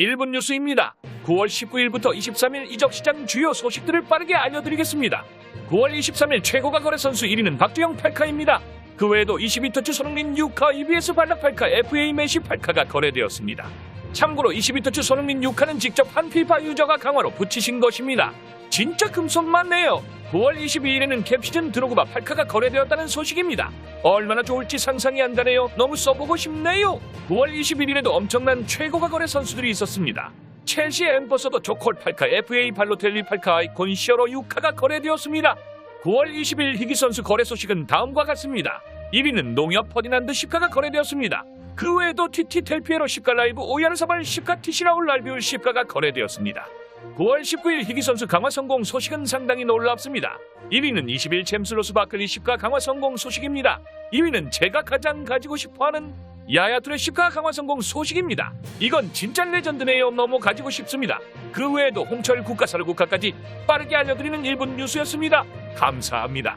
1분 뉴스입니다. 9월 19일부터 23일 이적 시장 주요 소식들을 빠르게 알려드리겠습니다. 9월 23일 최고가 거래 선수 1위는 박주영 8카입니다. 그 외에도 22터치 손흥민 6카, EBS 발락 8카, FA 메시 8카가 거래되었습니다. 참고로 22터치 손흥민 6카는 직접 한 피파 유저가 강화로 붙이신 것입니다. 진짜 금손 많네요. 9월 22일에는 캡시즌 드로그바 8카가 거래되었다는 소식입니다. 얼마나 좋을지 상상이 안 가네요. 너무 써보고 싶네요. 9월 21일에도 엄청난 최고가 거래 선수들이 있었습니다. 첼시 엠버서더 조콜 8카, FA 발로텔리 8카, 아이콘 시어로 6카가 거래되었습니다. 9월 20일 희귀 선수 거래 소식은 다음과 같습니다. 1위는 농협 퍼디난드 10카가 거래되었습니다. 그 외에도 TT 텔피에로 10카 라이브 오야르사발 10카 티시라울 알비울 10카가 거래되었습니다. 9월 19일 희귀 선수 강화 성공 소식은 상당히 놀랍습니다. 1위는 20일 잼스로스 바클리 10카 강화 성공 소식입니다. 2위는 제가 가장 가지고 싶어하는 야야툴의 10카 강화 성공 소식입니다. 이건 진짜 레전드네요. 너무 가지고 싶습니다. 그 외에도 홍철 국가사를 국가까지 빠르게 알려드리는 1분 뉴스였습니다. 감사합니다.